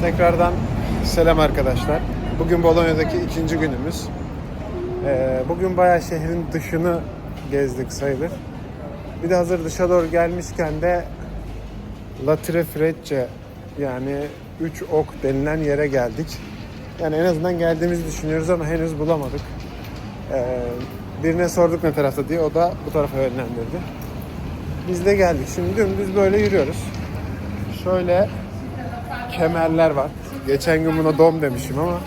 Tekrardan selam arkadaşlar. Bugün Bolonya'daki ikinci günümüz. Ee, bugün bayağı şehrin dışını gezdik sayılır. Bir de hazır dışa doğru gelmişken de La Tre Frecce yani 3 ok denilen yere geldik. Yani en azından geldiğimizi düşünüyoruz ama henüz bulamadık. Ee, birine sorduk ne tarafta diye o da bu tarafa yönlendirdi. Biz de geldik. Şimdi dümdüz böyle yürüyoruz. Şöyle kemerler var. Geçen gün buna dom demişim ama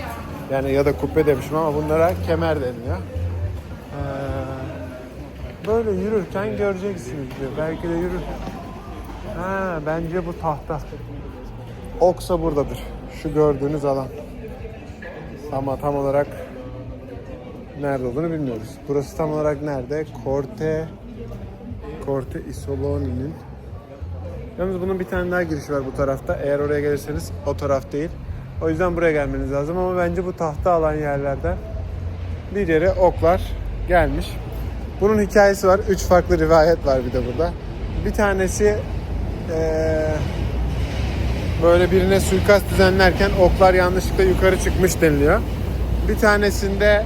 yani ya da kubbe demişim ama bunlara kemer deniyor. Ee, böyle yürürken göreceksiniz diyor. Belki de yürür. Ha, bence bu tahta. Oksa buradadır. Şu gördüğünüz alan. Ama tam olarak nerede olduğunu bilmiyoruz. Burası tam olarak nerede? Corte Corte Isoloni'nin Yalnız bunun bir tane daha girişi var bu tarafta. Eğer oraya gelirseniz o taraf değil. O yüzden buraya gelmeniz lazım ama bence bu tahta alan yerlerden bir yere oklar gelmiş. Bunun hikayesi var. Üç farklı rivayet var bir de burada. Bir tanesi eee, böyle birine suikast düzenlerken oklar yanlışlıkla yukarı çıkmış deniliyor. Bir tanesinde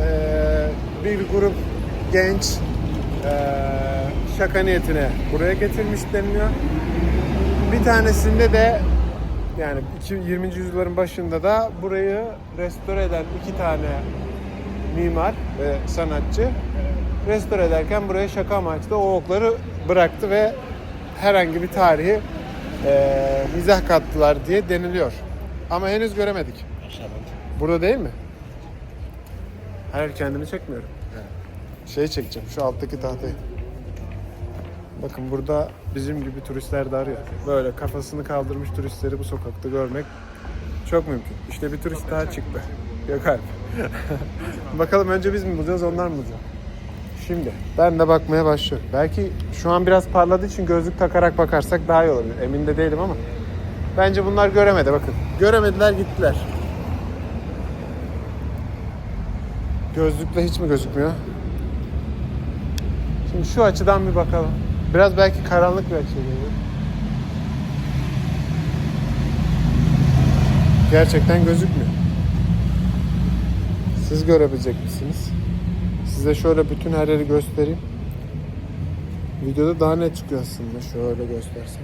eee, bir grup genç eee, şaka niyetine buraya getirmiş deniliyor. Bir tanesinde de yani iki- 20. yüzyılların başında da burayı restore eden iki tane mimar ve sanatçı restore ederken buraya şaka amaçlı o okları bıraktı ve herhangi bir tarihi eee mizah kattılar diye deniliyor. Ama henüz göremedik. Burada değil mi? Hayır kendimi çekmiyorum. Şey çekeceğim şu alttaki tahtayı. Bakın burada bizim gibi turistler de arıyor. Böyle kafasını kaldırmış turistleri bu sokakta görmek çok mümkün. İşte bir turist daha çıktı. Gökalp. Bakalım önce biz mi bulacağız onlar mı bulacak? Şimdi ben de bakmaya başlıyorum. Belki şu an biraz parladığı için gözlük takarak bakarsak daha iyi olabilir. Emin de değilim ama. Bence bunlar göremedi bakın. Göremediler gittiler. Gözlükle hiç mi gözükmüyor? Şimdi şu açıdan bir bakalım. Biraz belki karanlık bir açı geliyor. Gerçekten gözükmüyor. Siz görebilecek misiniz? Size şöyle bütün her yeri göstereyim. Videoda daha net çıkıyor aslında. Şöyle göstersem.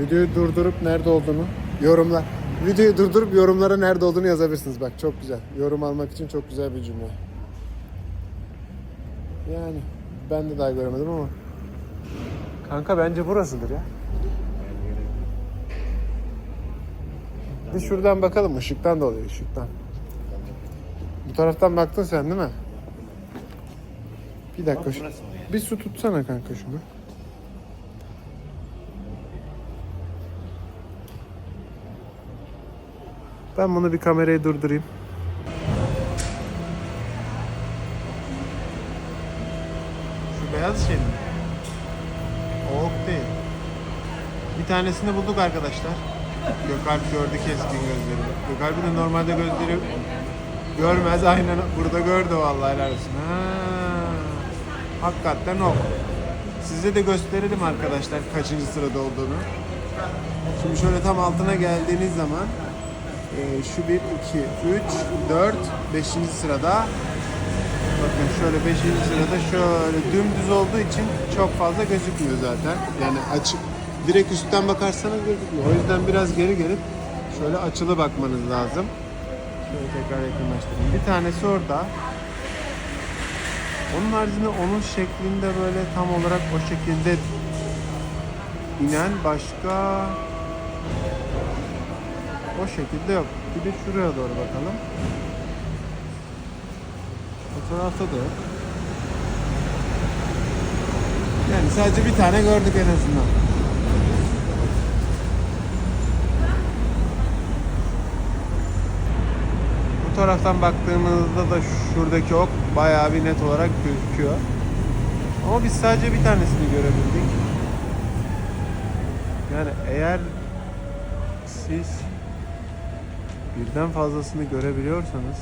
Videoyu durdurup nerede olduğunu yorumlar. Videoyu durdurup yorumlara nerede olduğunu yazabilirsiniz. Bak çok güzel. Yorum almak için çok güzel bir cümle. Yani ben de daha göremedim ama. Kanka bence burasıdır ya. Bir şuradan bakalım. Işıktan da oluyor ışıktan. Bu taraftan baktın sen değil mi? Bir dakika. şu- Bir su tutsana kanka şunu. Ben bunu bir kamerayı durdurayım. Şu beyaz şey mi? Bir tanesini bulduk arkadaşlar. Gökalp gördü keskin gözleri. Gökalp'in de normalde gözleri görmez. Aynen burada gördü vallahi helal olsun. Ha. Hakikaten ok. Size de gösterelim arkadaşlar kaçıncı sırada olduğunu. Şimdi şöyle tam altına geldiğiniz zaman e, şu 1, 2, 3, 4, 5. sırada Bakın şöyle 5. sırada şöyle dümdüz olduğu için çok fazla gözükmüyor zaten. Yani açık direkt üstten bakarsanız gözükmüyor. O yüzden biraz geri gelip şöyle açılı bakmanız lazım. Şöyle tekrar yakınlaştırayım. Bir tanesi orada. Onun haricinde onun şeklinde böyle tam olarak o şekilde inen başka o şekilde yok. Bir de şuraya doğru bakalım. O tarafta da yok. Yani sadece bir tane gördük en azından. Taraftan baktığımızda da şuradaki ok bayağı bir net olarak gözüküyor. Ama biz sadece bir tanesini görebildik. Yani eğer siz birden fazlasını görebiliyorsanız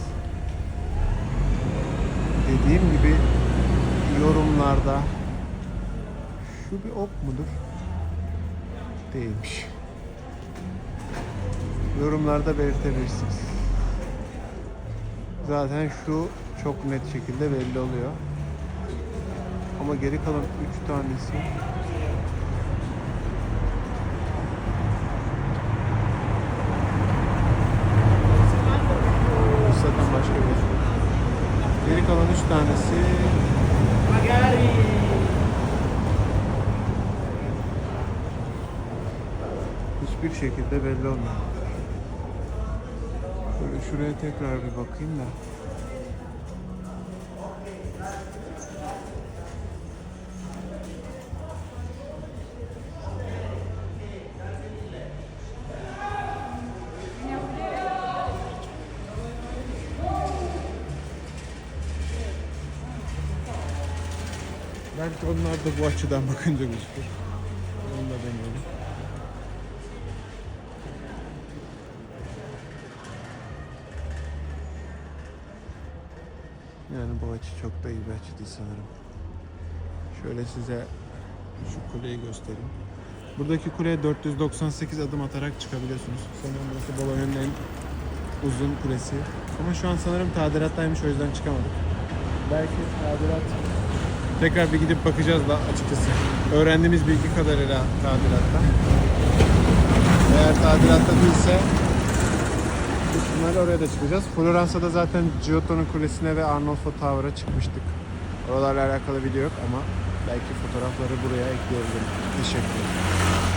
dediğim gibi yorumlarda şu bir ok mudur? Değilmiş. yorumlarda belirtebilirsiniz. Zaten şu çok net şekilde belli oluyor. Ama geri kalan 3 tanesi zaten başka bir. Geri kalan 3 tanesi hiçbir şekilde belli olmuyor. Böyle şuraya tekrar bir bakayım da. Belki onlar da bu açıdan bakınca gözükür. Yani bu açı çok da iyi bir açı değil sanırım. Şöyle size şu kuleyi göstereyim. Buradaki kuleye 498 adım atarak çıkabiliyorsunuz. Sanırım burası Bolonya'nın en uzun kulesi. Ama şu an sanırım tadilattaymış o yüzden çıkamadık. Belki tadilat Tekrar bir gidip bakacağız da açıkçası. Öğrendiğimiz bilgi kadarıyla tadilatta. Eğer tadilatta değilse büyük ihtimalle oraya da çıkacağız. Floransa'da zaten Giotto'nun kulesine ve Arnolfo Tower'a çıkmıştık. Oralarla alakalı video yok ama belki fotoğrafları buraya ekleyebilirim. Teşekkür ederim.